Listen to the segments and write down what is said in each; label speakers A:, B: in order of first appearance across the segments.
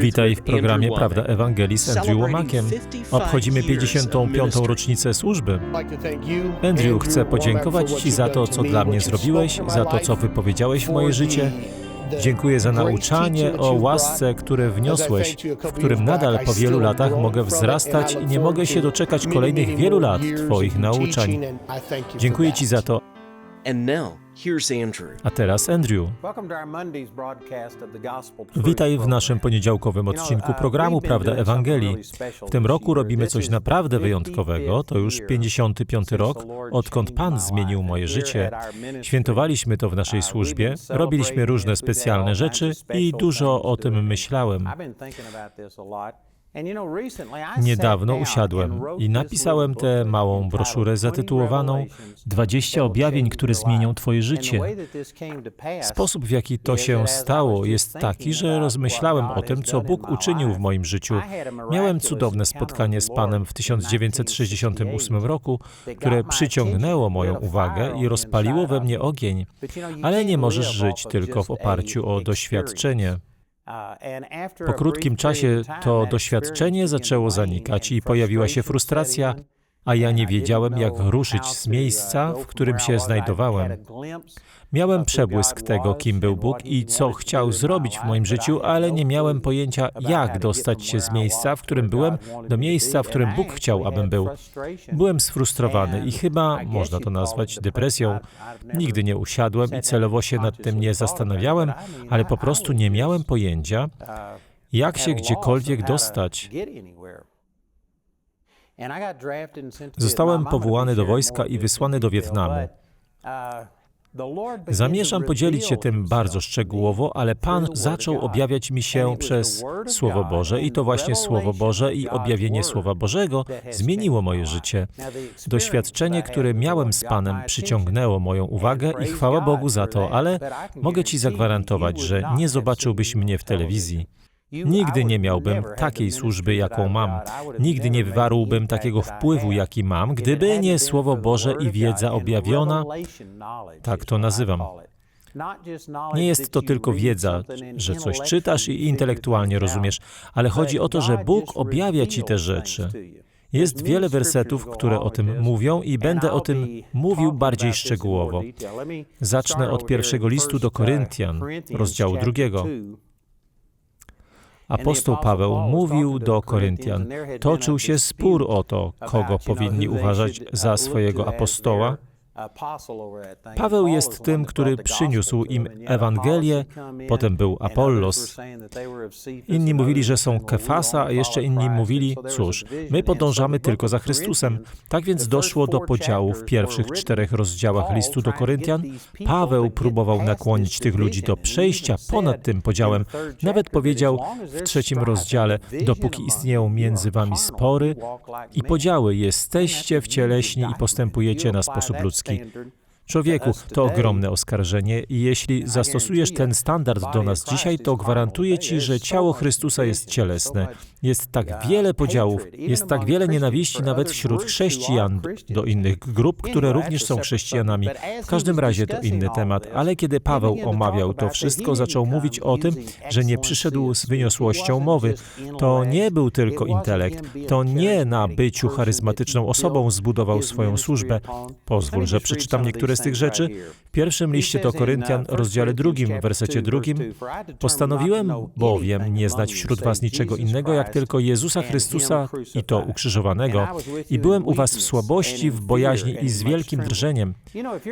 A: Witaj w programie Prawda Ewangelii z Andrew Łomakiem. Obchodzimy 55. rocznicę służby. Andrew, chcę podziękować Ci za to, co dla mnie zrobiłeś, za to, co wypowiedziałeś w moje życie. Dziękuję za nauczanie o łasce, które wniosłeś, w którym nadal po wielu latach mogę wzrastać i nie mogę się doczekać kolejnych wielu lat Twoich nauczań. Dziękuję Ci za to. A teraz Andrew. Witaj w naszym poniedziałkowym odcinku programu Prawda Ewangelii. W tym roku robimy coś naprawdę wyjątkowego. To już 55 rok, odkąd Pan zmienił moje życie. Świętowaliśmy to w naszej służbie, robiliśmy różne specjalne rzeczy i dużo o tym myślałem. Niedawno usiadłem i napisałem tę małą broszurę zatytułowaną 20 objawień, które zmienią Twoje życie. Sposób, w jaki to się stało, jest taki, że rozmyślałem o tym, co Bóg uczynił w moim życiu. Miałem cudowne spotkanie z Panem w 1968 roku, które przyciągnęło moją uwagę i rozpaliło we mnie ogień. Ale nie możesz żyć tylko w oparciu o doświadczenie. Po krótkim czasie to doświadczenie zaczęło zanikać i pojawiła się frustracja, a ja nie wiedziałem, jak ruszyć z miejsca, w którym się znajdowałem. Miałem przebłysk tego, kim był Bóg i co chciał zrobić w moim życiu, ale nie miałem pojęcia, jak dostać się z miejsca, w którym byłem, do miejsca, w którym Bóg chciał, abym był. Byłem sfrustrowany i chyba można to nazwać depresją. Nigdy nie usiadłem i celowo się nad tym nie zastanawiałem, ale po prostu nie miałem pojęcia, jak się gdziekolwiek dostać. Zostałem powołany do wojska i wysłany do Wietnamu. Zamierzam podzielić się tym bardzo szczegółowo, ale Pan zaczął objawiać mi się przez Słowo Boże i to właśnie Słowo Boże i objawienie Słowa Bożego zmieniło moje życie. Doświadczenie, które miałem z Panem, przyciągnęło moją uwagę i chwała Bogu za to, ale mogę Ci zagwarantować, że nie zobaczyłbyś mnie w telewizji. Nigdy nie miałbym takiej służby, jaką mam. Nigdy nie wywarłbym takiego wpływu, jaki mam, gdyby nie Słowo Boże i wiedza objawiona. Tak to nazywam. Nie jest to tylko wiedza, że coś czytasz i intelektualnie rozumiesz, ale chodzi o to, że Bóg objawia ci te rzeczy. Jest wiele wersetów, które o tym mówią i będę o tym mówił bardziej szczegółowo. Zacznę od pierwszego listu do Koryntian, rozdziału drugiego. Apostoł Paweł mówił do Koryntian, toczył się spór o to, kogo powinni uważać za swojego apostoła. Paweł jest tym, który przyniósł im Ewangelię, potem był Apollos. Inni mówili, że są Kefasa, a jeszcze inni mówili, cóż, my podążamy tylko za Chrystusem. Tak więc doszło do podziału w pierwszych czterech rozdziałach listu do Koryntian. Paweł próbował nakłonić tych ludzi do przejścia ponad tym podziałem. Nawet powiedział w trzecim rozdziale, dopóki istnieją między wami spory i podziały, jesteście wcieleśni i postępujecie na sposób ludzki. Gretzky. Standard. Człowieku, to ogromne oskarżenie i jeśli zastosujesz ten standard do nas dzisiaj, to gwarantuję Ci, że ciało Chrystusa jest cielesne. Jest tak wiele podziałów, jest tak wiele nienawiści nawet wśród chrześcijan do innych grup, które również są chrześcijanami. W każdym razie to inny temat, ale kiedy Paweł omawiał to wszystko, zaczął mówić o tym, że nie przyszedł z wyniosłością mowy. To nie był tylko intelekt, to nie na byciu charyzmatyczną osobą zbudował swoją służbę. Pozwól, że przeczytam niektóre z tych rzeczy. W pierwszym liście do Koryntian, rozdziale drugim, wersecie drugim, postanowiłem bowiem nie znać wśród was niczego innego, jak tylko Jezusa Chrystusa i to ukrzyżowanego. I byłem u was w słabości, w bojaźni i z wielkim drżeniem.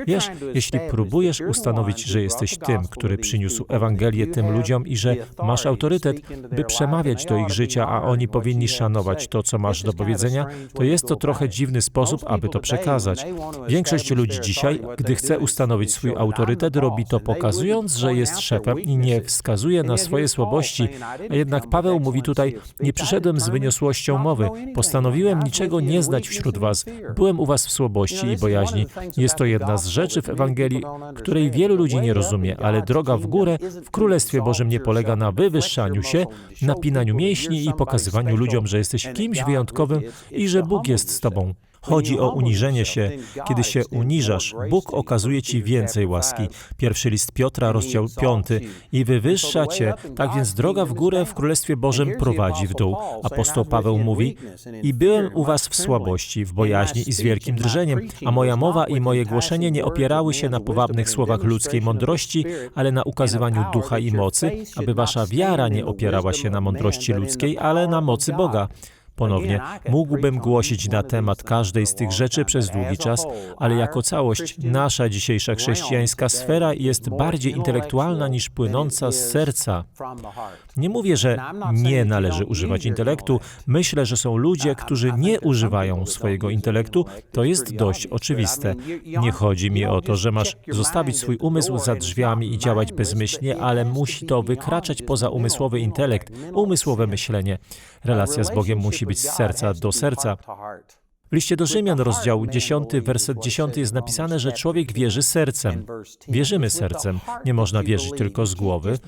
A: Wiesz, jeśli próbujesz ustanowić, że jesteś tym, który przyniósł Ewangelię tym ludziom i że masz autorytet, by przemawiać do ich życia, a oni powinni szanować to, co masz do powiedzenia, to jest to trochę dziwny sposób, aby to przekazać. Większość ludzi dzisiaj, gdy chce ustanowić swój autorytet, robi to pokazując, że jest szefem i nie wskazuje na swoje słabości. A jednak Paweł mówi tutaj, nie przyszedłem z wyniosłością mowy, postanowiłem niczego nie znać wśród was, byłem u was w słabości i bojaźni. Jest to jedna z rzeczy w Ewangelii, której wielu ludzi nie rozumie, ale droga w górę w Królestwie Bożym nie polega na wywyższaniu się, napinaniu mięśni i pokazywaniu ludziom, że jesteś kimś wyjątkowym i że Bóg jest z tobą. Chodzi o uniżenie się. Kiedy się uniżasz, Bóg okazuje ci więcej łaski. Pierwszy list Piotra, rozdział 5. I wywyższa cię, tak więc droga w górę w Królestwie Bożym prowadzi w dół. Apostoł Paweł mówi, i byłem u was w słabości, w bojaźni i z wielkim drżeniem, a moja mowa i moje głoszenie nie opierały się na powabnych słowach ludzkiej mądrości, ale na ukazywaniu ducha i mocy, aby wasza wiara nie opierała się na mądrości ludzkiej, ale na mocy Boga. Ponownie, mógłbym głosić na temat każdej z tych rzeczy przez długi czas, ale jako całość nasza dzisiejsza chrześcijańska sfera jest bardziej intelektualna niż płynąca z serca. Nie mówię, że nie należy używać intelektu. Myślę, że są ludzie, którzy nie używają swojego intelektu. To jest dość oczywiste. Nie chodzi mi o to, że masz zostawić swój umysł za drzwiami i działać bezmyślnie, ale musi to wykraczać poza umysłowy intelekt, umysłowe myślenie. Relacja z Bogiem musi z serca do serca. W liście do Rzymian, rozdział 10, werset 10 jest napisane, że człowiek wierzy sercem. Wierzymy sercem. Nie można wierzyć tylko z głowy.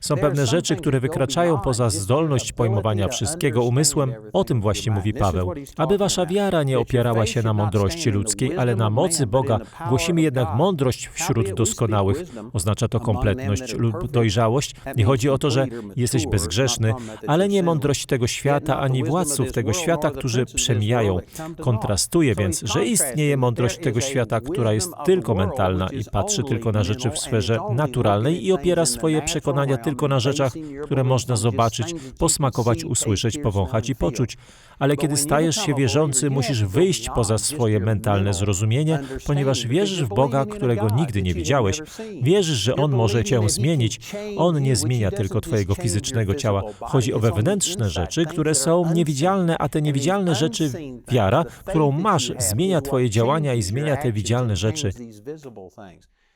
A: Są pewne rzeczy, które wykraczają poza zdolność pojmowania wszystkiego umysłem. O tym właśnie mówi Paweł. Aby wasza wiara nie opierała się na mądrości ludzkiej, ale na mocy Boga. Głosimy jednak mądrość wśród doskonałych. Oznacza to kompletność lub dojrzałość. Nie chodzi o to, że jesteś bezgrzeszny, ale nie mądrość tego świata, ani władców tego świata, którzy przemijają. Kontrastuje więc, że istnieje mądrość tego świata, która jest tylko mentalna i patrzy tylko na rzeczy w sferze naturalnej i opiera swoje przekonania tylko tylko na rzeczach, które można zobaczyć, posmakować, usłyszeć, powąchać i poczuć. Ale kiedy stajesz się wierzący, musisz wyjść poza swoje mentalne zrozumienie, ponieważ wierzysz w Boga, którego nigdy nie widziałeś. Wierzysz, że On może cię zmienić. On nie zmienia tylko twojego fizycznego ciała. Chodzi o wewnętrzne rzeczy, które są niewidzialne, a te niewidzialne rzeczy, wiara, którą masz, zmienia twoje działania i zmienia te widzialne rzeczy.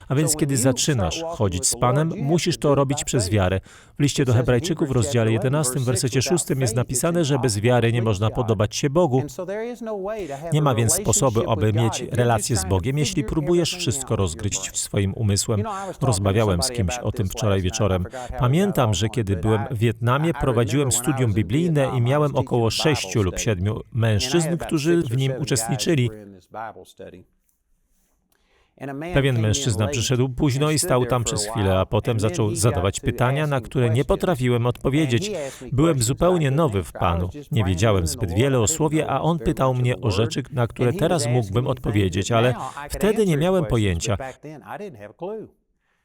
A: A więc kiedy zaczynasz chodzić z Panem, musisz to robić przez wiarę. W liście do Hebrajczyków w rozdziale 11, w wersecie 6 jest napisane, że bez wiary nie można podobać się Bogu. Nie ma więc sposobu, aby mieć relację z Bogiem, jeśli próbujesz wszystko rozgryźć swoim umysłem. Rozmawiałem z kimś o tym wczoraj wieczorem. Pamiętam, że kiedy byłem w Wietnamie, prowadziłem studium biblijne i miałem około sześciu lub siedmiu mężczyzn, którzy w nim uczestniczyli. Pewien mężczyzna przyszedł późno i stał tam przez chwilę, a potem zaczął zadawać pytania, na które nie potrafiłem odpowiedzieć. Byłem zupełnie nowy w Panu. Nie wiedziałem zbyt wiele o słowie, a on pytał mnie o rzeczy, na które teraz mógłbym odpowiedzieć, ale wtedy nie miałem pojęcia.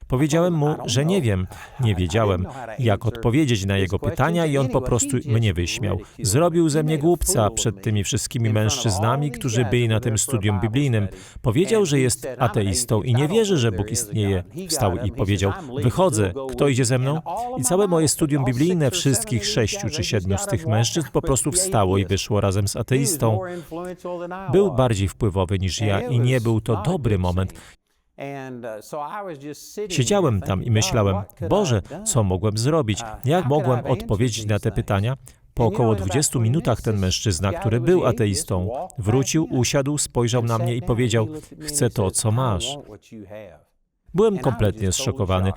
A: Powiedziałem mu, że nie wiem, nie wiedziałem, jak odpowiedzieć na jego pytania i on po prostu mnie wyśmiał. Zrobił ze mnie głupca przed tymi wszystkimi mężczyznami, którzy byli na tym studium biblijnym. Powiedział, że jest ateistą i nie wierzy, że Bóg istnieje. Wstał i powiedział, wychodzę, kto idzie ze mną? I całe moje studium biblijne, wszystkich sześciu czy siedmiu z tych mężczyzn po prostu wstało i wyszło razem z ateistą. Był bardziej wpływowy niż ja i nie był to dobry moment. Uh, Siedziałem tam i myślałem, Boże, co mogłem zrobić? Uh, Jak mogłem odpowiedzieć na te pytania? Po około 20 minutach ten mężczyzna, który był ateistą, wrócił, usiadł, spojrzał na mnie i powiedział: Chcę to, co masz. Byłem kompletnie zszokowany.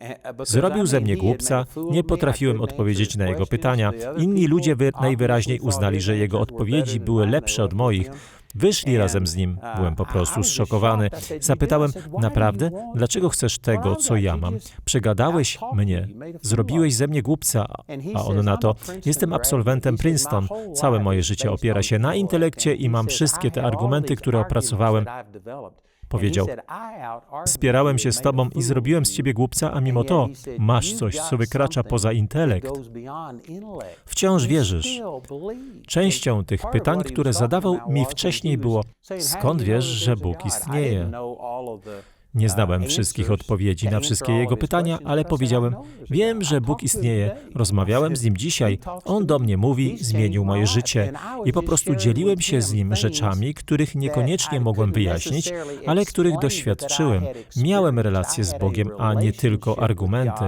A: Uh, Zrobił ze mnie głupca, nie potrafiłem odpowiedzieć na jego pytania. Inni ludzie najwyraźniej uznali, że jego odpowiedzi były lepsze od moich. Wyszli razem z nim. Byłem po prostu zszokowany. Zapytałem, naprawdę? Dlaczego chcesz tego, co ja mam? Przegadałeś mnie, zrobiłeś ze mnie głupca. A on na to, jestem absolwentem Princeton. Całe moje życie opiera się na intelekcie i mam wszystkie te argumenty, które opracowałem. Powiedział, spierałem się z tobą i zrobiłem z ciebie głupca, a mimo to masz coś, co wykracza poza intelekt. Wciąż wierzysz. Częścią tych pytań, które zadawał mi wcześniej było, skąd wiesz, że Bóg istnieje? Nie znałem wszystkich odpowiedzi na wszystkie jego pytania, ale powiedziałem: Wiem, że Bóg istnieje. Rozmawiałem z nim dzisiaj. On do mnie mówi, zmienił moje życie. I po prostu dzieliłem się z nim rzeczami, których niekoniecznie mogłem wyjaśnić, ale których doświadczyłem. Miałem relację z Bogiem, a nie tylko argumenty.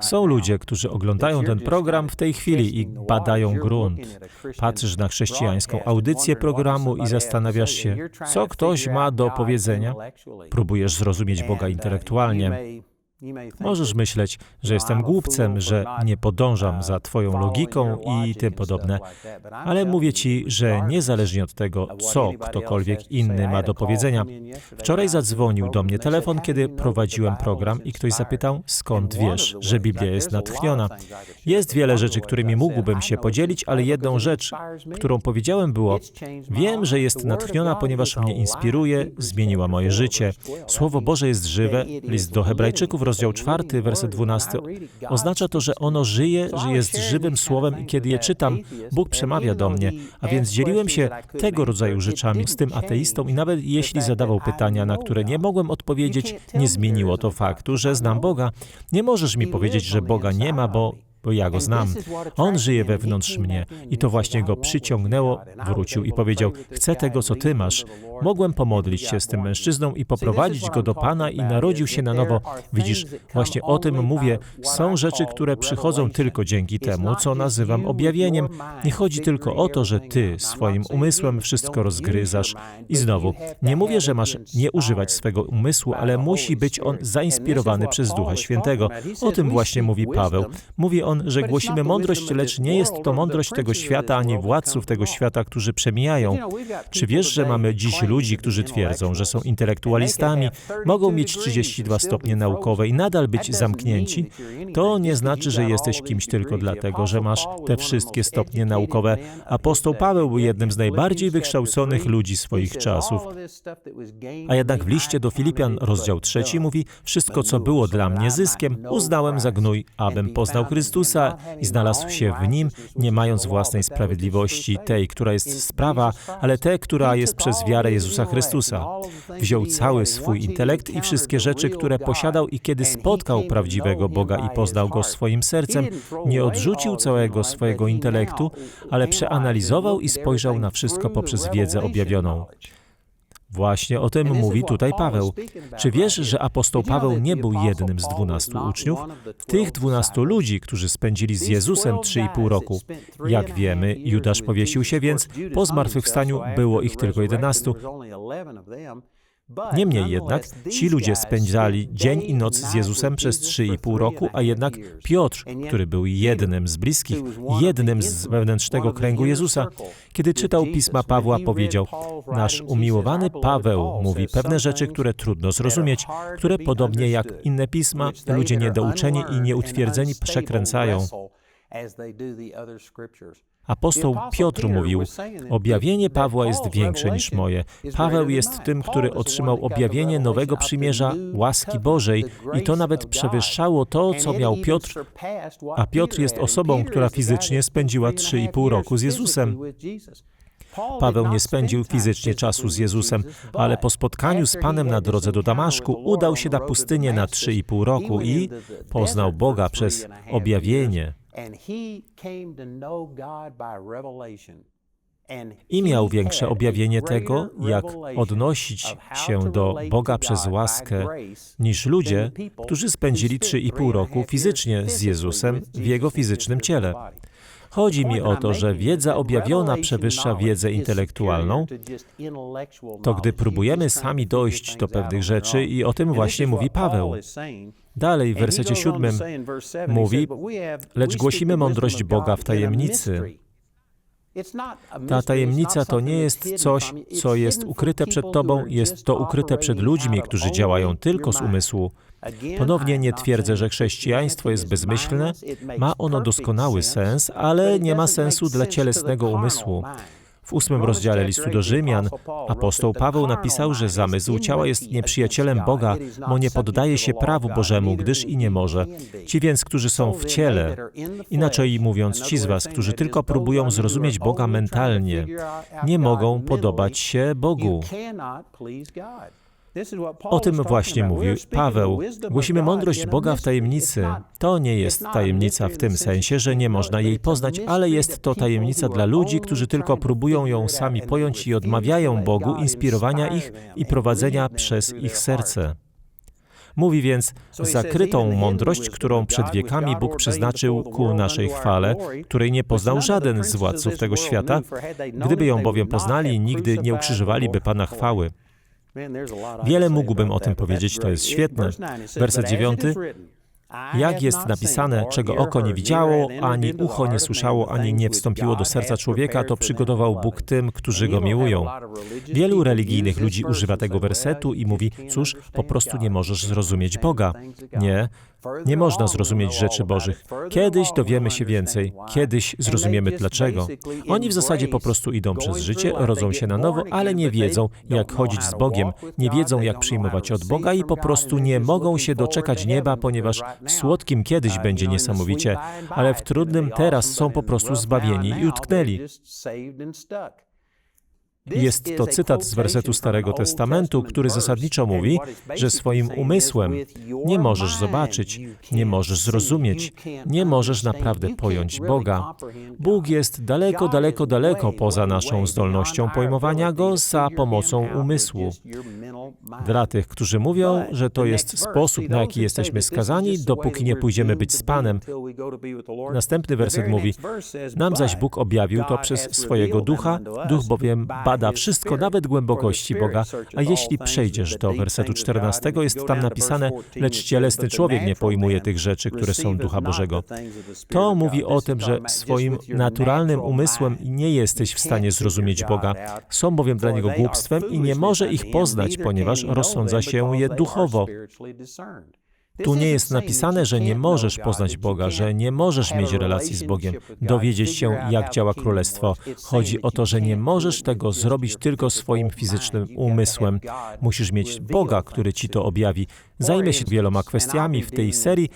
A: Są ludzie, którzy oglądają ten program w tej chwili i badają grunt. Patrzysz na chrześcijańską audycję programu i zastanawiasz się, co ktoś ma do powiedzenia. Próbujesz zrozumieć Boga uh, intelektualnie. Możesz myśleć, że jestem głupcem, że nie podążam za Twoją logiką i tym podobne, ale mówię Ci, że niezależnie od tego, co ktokolwiek inny ma do powiedzenia, wczoraj zadzwonił do mnie telefon, kiedy prowadziłem program i ktoś zapytał, skąd wiesz, że Biblia jest natchniona. Jest wiele rzeczy, którymi mógłbym się podzielić, ale jedną rzecz, którą powiedziałem było, wiem, że jest natchniona, ponieważ mnie inspiruje, zmieniła moje życie. Słowo Boże jest żywe, list do Hebrajczyków, rozdział 4, werset 12, oznacza to, że ono żyje, że jest żywym słowem i kiedy je czytam, Bóg przemawia do mnie. A więc dzieliłem się tego rodzaju rzeczami z tym ateistą i nawet jeśli zadawał pytania, na które nie mogłem odpowiedzieć, nie zmieniło to faktu, że znam Boga. Nie możesz mi powiedzieć, że Boga nie ma, bo bo ja go znam. On żyje wewnątrz mnie i to właśnie go przyciągnęło, wrócił i powiedział: Chcę tego, co ty masz. Mogłem pomodlić się z tym mężczyzną i poprowadzić go do Pana i narodził się na nowo. Widzisz, właśnie o tym mówię. Są rzeczy, które przychodzą tylko dzięki temu, co nazywam objawieniem. Nie chodzi tylko o to, że ty swoim umysłem wszystko rozgryzasz. I znowu, nie mówię, że masz nie używać swego umysłu, ale musi być on zainspirowany przez Ducha Świętego. O tym właśnie mówi Paweł. Mówi on, że głosimy mądrość, lecz nie jest to mądrość tego świata, ani władców tego świata, którzy przemijają. Czy wiesz, że mamy dziś ludzi, którzy twierdzą, że są intelektualistami, mogą mieć 32 stopnie naukowe i nadal być zamknięci? To nie znaczy, że jesteś kimś tylko dlatego, że masz te wszystkie stopnie naukowe. Apostoł Paweł był jednym z najbardziej wykształconych ludzi swoich czasów. A jednak w liście do Filipian, rozdział trzeci, mówi: Wszystko, co było dla mnie zyskiem, uznałem za gnój, abym poznał Chrystusa I znalazł się w Nim, nie mając własnej sprawiedliwości, tej, która jest z prawa, ale tej, która jest przez wiarę Jezusa Chrystusa. Wziął cały swój intelekt i wszystkie rzeczy, które posiadał i kiedy spotkał prawdziwego Boga i poznał Go swoim sercem, nie odrzucił całego swojego intelektu, ale przeanalizował i spojrzał na wszystko poprzez wiedzę objawioną. Właśnie o tym mówi tutaj Paweł. Czy wiesz, że apostoł Paweł nie był jednym z dwunastu uczniów? Tych dwunastu ludzi, którzy spędzili z Jezusem trzy i pół roku. Jak wiemy, Judasz powiesił się, więc po zmartwychwstaniu było ich tylko jedenastu. Niemniej jednak ci ludzie spędzali dzień i noc z Jezusem przez trzy i pół roku, a jednak Piotr, który był jednym z bliskich, jednym z wewnętrznego kręgu Jezusa, kiedy czytał pisma Pawła, powiedział: Nasz umiłowany Paweł mówi pewne rzeczy, które trudno zrozumieć, które podobnie jak inne pisma, ludzie niedouczeni i nieutwierdzeni przekręcają. Apostoł Piotr mówił: Objawienie Pawła jest większe niż moje. Paweł jest tym, który otrzymał objawienie nowego przymierza łaski Bożej i to nawet przewyższało to, co miał Piotr, a Piotr jest osobą, która fizycznie spędziła trzy i pół roku z Jezusem. Paweł nie spędził fizycznie czasu z Jezusem, ale po spotkaniu z Panem na drodze do Damaszku udał się na pustynię na trzy i pół roku i poznał Boga przez objawienie. I miał większe objawienie tego, jak odnosić się do Boga przez łaskę, niż ludzie, którzy spędzili trzy i pół roku fizycznie z Jezusem w Jego fizycznym ciele. Chodzi mi o to, że wiedza objawiona przewyższa wiedzę intelektualną, to gdy próbujemy sami dojść do pewnych rzeczy i o tym właśnie mówi Paweł. Dalej w wersecie siódmym mówi, lecz głosimy mądrość Boga w tajemnicy. Ta tajemnica to nie jest coś, co jest ukryte przed Tobą, jest to ukryte przed ludźmi, którzy działają tylko z umysłu. Ponownie nie twierdzę, że chrześcijaństwo jest bezmyślne, ma ono doskonały sens, ale nie ma sensu dla cielesnego umysłu. W ósmym rozdziale listu do Rzymian apostoł Paweł napisał, że zamysł ciała jest nieprzyjacielem Boga, bo nie poddaje się prawu Bożemu, gdyż i nie może. Ci więc, którzy są w ciele, inaczej mówiąc, ci z was, którzy tylko próbują zrozumieć Boga mentalnie, nie mogą podobać się Bogu. O tym właśnie mówił Paweł. Głosimy mądrość Boga w tajemnicy. To nie jest tajemnica w tym sensie, że nie można jej poznać, ale jest to tajemnica dla ludzi, którzy tylko próbują ją sami pojąć i odmawiają Bogu inspirowania ich i prowadzenia przez ich serce. Mówi więc zakrytą mądrość, którą przed wiekami Bóg przeznaczył ku naszej chwale, której nie poznał żaden z władców tego świata. Gdyby ją bowiem poznali, nigdy nie ukrzyżowaliby Pana chwały. Wiele mógłbym o tym powiedzieć, to jest świetne. Werset dziewiąty. Jak jest napisane, czego oko nie widziało, ani ucho nie słyszało, ani nie wstąpiło do serca człowieka, to przygotował Bóg tym, którzy go miłują. Wielu religijnych ludzi używa tego wersetu i mówi: Cóż, po prostu nie możesz zrozumieć Boga. Nie, nie można zrozumieć rzeczy Bożych. Kiedyś dowiemy się więcej, kiedyś zrozumiemy dlaczego. Oni w zasadzie po prostu idą przez życie, rodzą się na nowo, ale nie wiedzą, jak chodzić z Bogiem, nie wiedzą, jak przyjmować od Boga i po prostu nie mogą się doczekać nieba, ponieważ w słodkim kiedyś będzie niesamowicie, ale w trudnym teraz są po prostu zbawieni i utknęli. Jest to cytat z wersetu Starego Testamentu, który zasadniczo mówi, że swoim umysłem nie możesz zobaczyć, nie możesz zrozumieć, nie możesz naprawdę pojąć Boga. Bóg jest daleko, daleko, daleko poza naszą zdolnością pojmowania Go za pomocą umysłu. Dla tych, którzy mówią, że to jest sposób, na jaki jesteśmy skazani, dopóki nie pójdziemy być z Panem. Następny werset mówi: Nam zaś Bóg objawił to przez swojego ducha, duch bowiem bada wszystko, nawet głębokości Boga. A jeśli przejdziesz do wersetu 14, jest tam napisane: Lecz cielesny człowiek nie pojmuje tych rzeczy, które są ducha Bożego. To mówi o tym, że swoim naturalnym umysłem nie jesteś w stanie zrozumieć Boga. Są bowiem dla niego głupstwem i nie może ich poznać, ponieważ rozsądza się je duchowo. Tu nie jest napisane, że nie możesz poznać Boga, że nie możesz mieć relacji z Bogiem, dowiedzieć się, jak działa królestwo. Chodzi o to, że nie możesz tego zrobić tylko swoim fizycznym umysłem. Musisz mieć Boga, który ci to objawi. Zajmę się wieloma kwestiami w tej serii.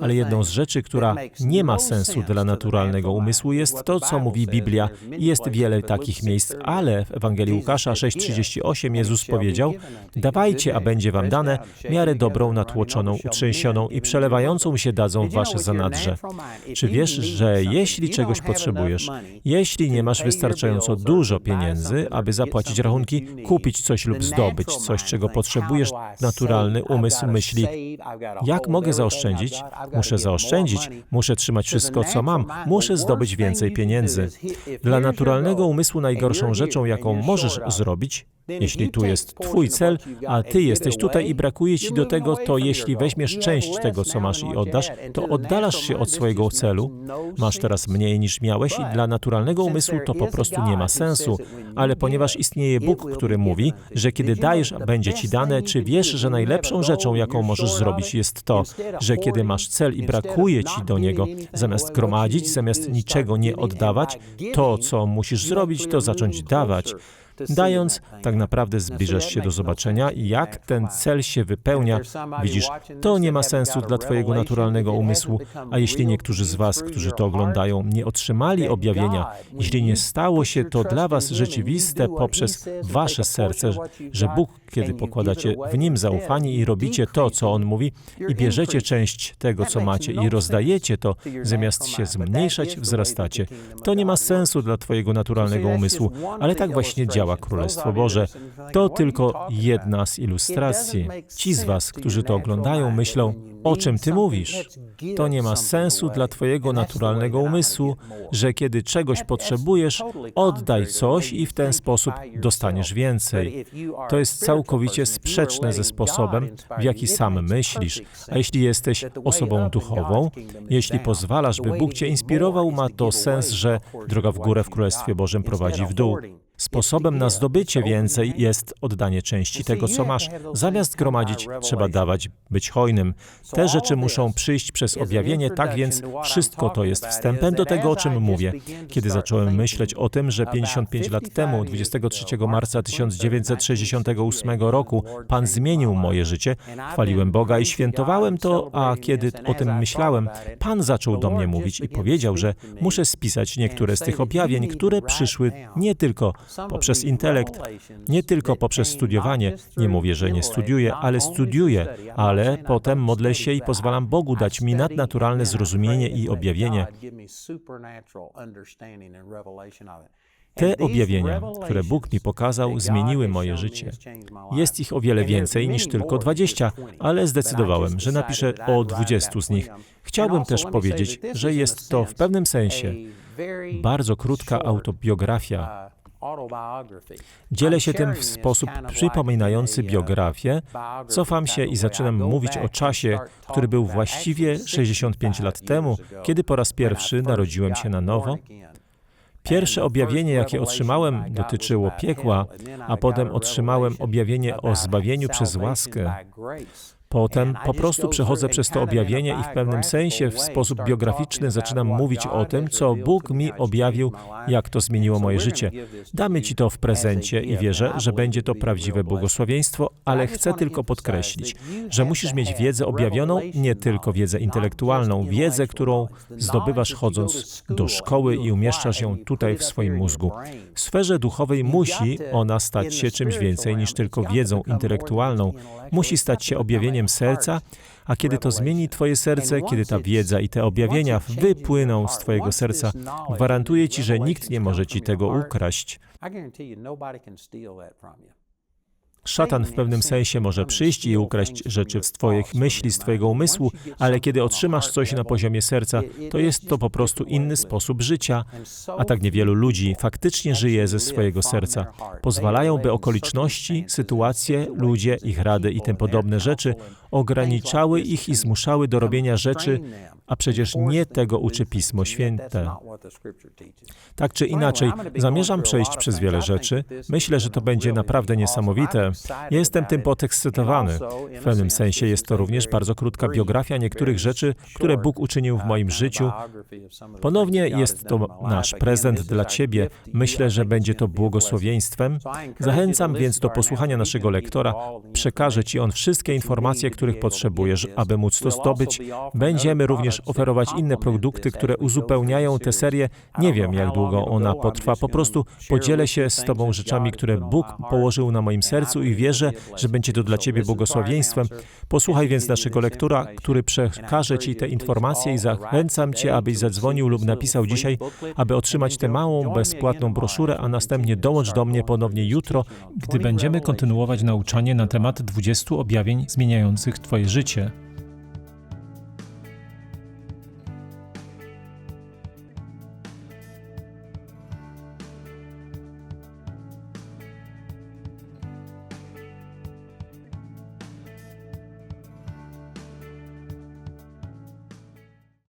A: Ale jedną z rzeczy, która nie ma sensu dla naturalnego umysłu, jest to, co mówi Biblia. Jest wiele takich miejsc, ale w Ewangelii Łukasza 6:38 Jezus powiedział: Dawajcie, a będzie wam dane miarę dobrą, natłoczoną, utrzęsioną i przelewającą się dadzą w wasze zanadrze. Czy wiesz, że jeśli czegoś potrzebujesz, jeśli nie masz wystarczająco dużo pieniędzy, aby zapłacić rachunki, kupić coś lub zdobyć coś, czego potrzebujesz, naturalny umysł myśli: Jak mogę zaoszczędzić? Muszę zaoszczędzić, muszę trzymać wszystko, co mam, muszę zdobyć więcej pieniędzy. Dla naturalnego umysłu najgorszą rzeczą, jaką możesz zrobić, jeśli tu jest Twój cel, a Ty jesteś tutaj i brakuje Ci do tego, to jeśli weźmiesz część tego, co masz i oddasz, to oddalasz się od swojego celu. Masz teraz mniej niż miałeś i dla naturalnego umysłu to po prostu nie ma sensu. Ale ponieważ istnieje Bóg, który mówi, że kiedy dajesz, będzie Ci dane, czy wiesz, że najlepszą rzeczą, jaką możesz zrobić, jest to, że kiedy masz cel i brakuje Ci do niego, zamiast gromadzić, zamiast niczego nie oddawać, to, co musisz zrobić, to zacząć dawać. Dając, tak naprawdę zbliżasz się do zobaczenia, jak ten cel się wypełnia. Widzisz, to nie ma sensu dla Twojego naturalnego umysłu, a jeśli niektórzy z Was, którzy to oglądają, nie otrzymali objawienia, jeśli nie stało się to dla Was rzeczywiste poprzez Wasze serce, że Bóg, kiedy pokładacie w Nim zaufanie i robicie to, co On mówi, i bierzecie część tego, co macie i rozdajecie to, zamiast się zmniejszać, wzrastacie. To nie ma sensu dla Twojego naturalnego umysłu, ale tak właśnie działa działa Królestwo Boże. To tylko jedna z ilustracji. Ci z Was, którzy to oglądają, myślą, o czym Ty mówisz. To nie ma sensu dla Twojego naturalnego umysłu, że kiedy czegoś potrzebujesz, oddaj coś i w ten sposób dostaniesz więcej. To jest całkowicie sprzeczne ze sposobem, w jaki sam myślisz. A jeśli jesteś osobą duchową, jeśli pozwalasz, by Bóg Cię inspirował, ma to sens, że droga w górę w Królestwie Bożym prowadzi w dół. Sposobem na zdobycie więcej jest oddanie części tego, co masz. Zamiast gromadzić, trzeba dawać, być hojnym. Te rzeczy muszą przyjść przez objawienie, tak więc wszystko to jest wstępem do tego, o czym mówię. Kiedy zacząłem myśleć o tym, że 55 lat temu, 23 marca 1968 roku, Pan zmienił moje życie, chwaliłem Boga i świętowałem to, a kiedy o tym myślałem, Pan zaczął do mnie mówić i powiedział, że muszę spisać niektóre z tych objawień, które przyszły nie tylko poprzez intelekt, nie tylko poprzez studiowanie. Nie mówię, że nie studiuję, ale studiuję, ale potem modlę się i pozwalam Bogu dać mi nadnaturalne zrozumienie i objawienie. Te objawienia, które Bóg mi pokazał, zmieniły moje życie. Jest ich o wiele więcej niż tylko 20, ale zdecydowałem, że napiszę o 20 z nich. Chciałbym też powiedzieć, że jest to w pewnym sensie bardzo krótka autobiografia Dzielę się tym w sposób przypominający biografię, cofam się i zaczynam mówić o czasie, który był właściwie 65 lat temu, kiedy po raz pierwszy narodziłem się na nowo. Pierwsze objawienie, jakie otrzymałem, dotyczyło piekła, a potem otrzymałem objawienie o zbawieniu przez łaskę. Potem po prostu przechodzę przez to objawienie i w pewnym sensie, w sposób biograficzny, zaczynam mówić o tym, co Bóg mi objawił, jak to zmieniło moje życie. Damy Ci to w prezencie i wierzę, że będzie to prawdziwe błogosławieństwo, ale chcę tylko podkreślić, że musisz mieć wiedzę objawioną, nie tylko wiedzę intelektualną, wiedzę, którą zdobywasz chodząc do szkoły i umieszczasz ją tutaj w swoim mózgu. W sferze duchowej musi ona stać się czymś więcej niż tylko wiedzą intelektualną. Musi stać się objawieniem serca, a kiedy to zmieni Twoje serce, kiedy ta wiedza i te objawienia wypłyną z Twojego serca, gwarantuję Ci, że nikt nie może Ci tego ukraść. Szatan w pewnym sensie może przyjść i ukraść rzeczy z Twoich myśli, z Twojego umysłu, ale kiedy otrzymasz coś na poziomie serca, to jest to po prostu inny sposób życia. A tak niewielu ludzi faktycznie żyje ze swojego serca. Pozwalają, by okoliczności, sytuacje, ludzie, ich rady i tym podobne rzeczy ograniczały ich i zmuszały do robienia rzeczy, a przecież nie tego uczy Pismo Święte. Tak czy inaczej, zamierzam przejść przez wiele rzeczy. Myślę, że to będzie naprawdę niesamowite. Jestem tym podekscytowany. W pewnym sensie jest to również bardzo krótka biografia niektórych rzeczy, które Bóg uczynił w moim życiu. Ponownie jest to nasz prezent dla Ciebie. Myślę, że będzie to błogosławieństwem. Zachęcam więc do posłuchania naszego lektora. Przekaże Ci on wszystkie informacje, których potrzebujesz, aby móc to zdobyć. Będziemy również oferować inne produkty, które uzupełniają tę serię. Nie wiem, jak długo ona potrwa. Po prostu podzielę się z Tobą rzeczami, które Bóg położył na moim sercu i wierzę, że będzie to dla Ciebie błogosławieństwem. Posłuchaj więc naszego lektora, który przekaże Ci te informacje i zachęcam Cię, abyś zadzwonił lub napisał dzisiaj, aby otrzymać tę małą, bezpłatną broszurę, a następnie dołącz do mnie ponownie jutro, gdy będziemy kontynuować nauczanie na temat 20 objawień zmieniających Twoje życie.